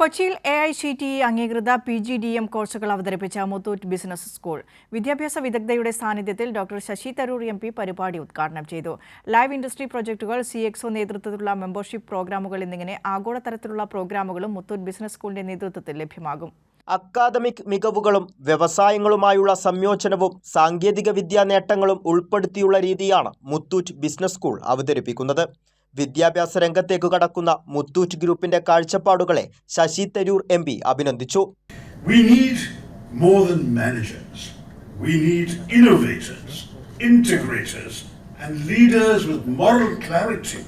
കൊച്ചിയിൽ A I C T E അംഗീകൃത P G D M കോഴ്സുകൾ അവതരിപ്പിച്ച മുത്തൂറ്റ് ബിസിനസ് സ്കൂൾ വിദ്യാഭ്യാസ വിദഗ്ധയുടെ സാന്നിധ്യത്തിൽ doctor Shashi Tharoor M P പരിപാടി ഉദ്ഘാടനം ചെയ്തു. ലൈവ് ഇൻഡസ്ട്രി പ്രൊജക്ടുകൾ സി എക്സോ നേതൃത്വത്തിലുള്ള മെമ്പർഷിപ്പ് പ്രോഗ്രാമുകൾ എന്നിങ്ങനെ ആഗോളതലത്തിലുള്ള പ്രോഗ്രാമുകളും മുത്തൂറ്റ് ബിസിനസ് സ്കൂളിന്റെ നേതൃത്വത്തിൽ ലഭ്യമാകും. അക്കാദമിക് മികവുകളും വ്യവസായങ്ങളുമായുള്ള സംയോജനവും സാങ്കേതിക വിദ്യാ നേട്ടങ്ങളും ഉൾപ്പെടുത്തിയുള്ള രീതിയാണ് മുത്തൂറ്റ് ബിസിനസ് സ്കൂൾ അവതരിപ്പിക്കുന്നത്. വിദ്യാഭ്യാസ രംഗത്തേക്ക് കടക്കുന്ന മുത്തൂറ്റ് ഗ്രൂപ്പിന്റെ കാഴ്ചപ്പാടുകളെ ശശി തരൂർ എം പി അഭിനന്ദിച്ചു We need more than managers. We need innovators, integrators, and leaders with moral clarity,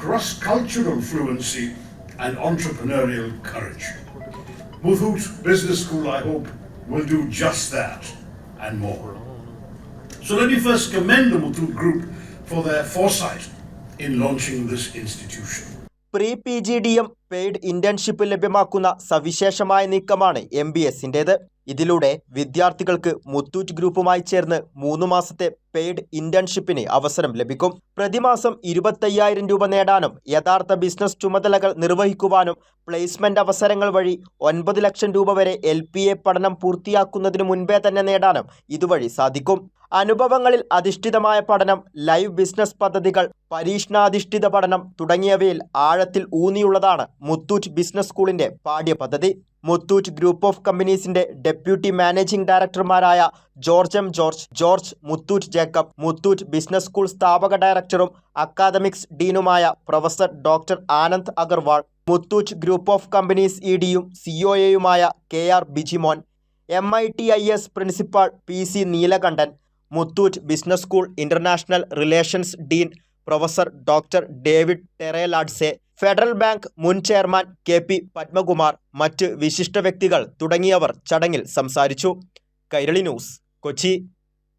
cross cultural fluency, and entrepreneurial courage. Muthoot Business School, I hope, will do just that and more. So let me first commend the Muthoot Group for their foresight in launching this institution. Pre P G D M paid internship ലഭ്യമാക്കുന്ന സവിശേഷമായ നീക്കമാണ് M B എസിന്റേത് ഇതിലൂടെ വിദ്യാർത്ഥികൾക്ക് മുത്തൂറ്റ് ഗ്രൂപ്പുമായി ചേർന്ന് മൂന്ന് മാസത്തെ paid ഇന്റേൺഷിപ്പിന് അവസരം ലഭിക്കും. പ്രതിമാസം ഇരുപത്തയ്യായിരം രൂപ നേടാനും യഥാർത്ഥ ബിസിനസ് ചുമതലകൾ നിർവഹിക്കുവാനും പ്ലേസ്മെന്റ് അവസരങ്ങൾ വഴി ഒൻപത് ലക്ഷം രൂപ വരെ എൽ പി എ പഠനം പൂർത്തിയാക്കുന്നതിന് മുൻപേ തന്നെ നേടാനും ഇതുവഴി സാധിക്കും. അനുഭവങ്ങളിൽ അധിഷ്ഠിതമായ പഠനം ലൈവ് ബിസിനസ് പദ്ധതികൾ പരീക്ഷണാധിഷ്ഠിത പഠനം തുടങ്ങിയവയിൽ ആഴത്തിൽ ഊന്നിയുള്ളതാണ് മുത്തൂറ്റ് ബിസിനസ് സ്കൂളിന്റെ പാഠ്യപദ്ധതി. മുത്തൂറ്റ് ഗ്രൂപ്പ് ഓഫ് കമ്പനീസിന്റെ deputy managing ഡയറക്ടർമാരായ George M. George George Muthoot Jacob Muthoot Business School സ്ഥാപക ഡയറക്ടറും academics ഡീനുമായ professor doctor Anand Agarwal Muthoot Group of Companies E ഡിയും സിഒഎയുമായ K R Bijimon M I T I S principal P C Neelakantan Muthoot Business School international relations dean professor doctor David Tereladze Federal Bank മുൻ chairman K P Padmakumar മറ്റ് വിശിഷ്ട വ്യക്തികൾ തുടങ്ങിയവർ ചടങ്ങിൽ സംസാരിച്ചു. Kairali News Kochi.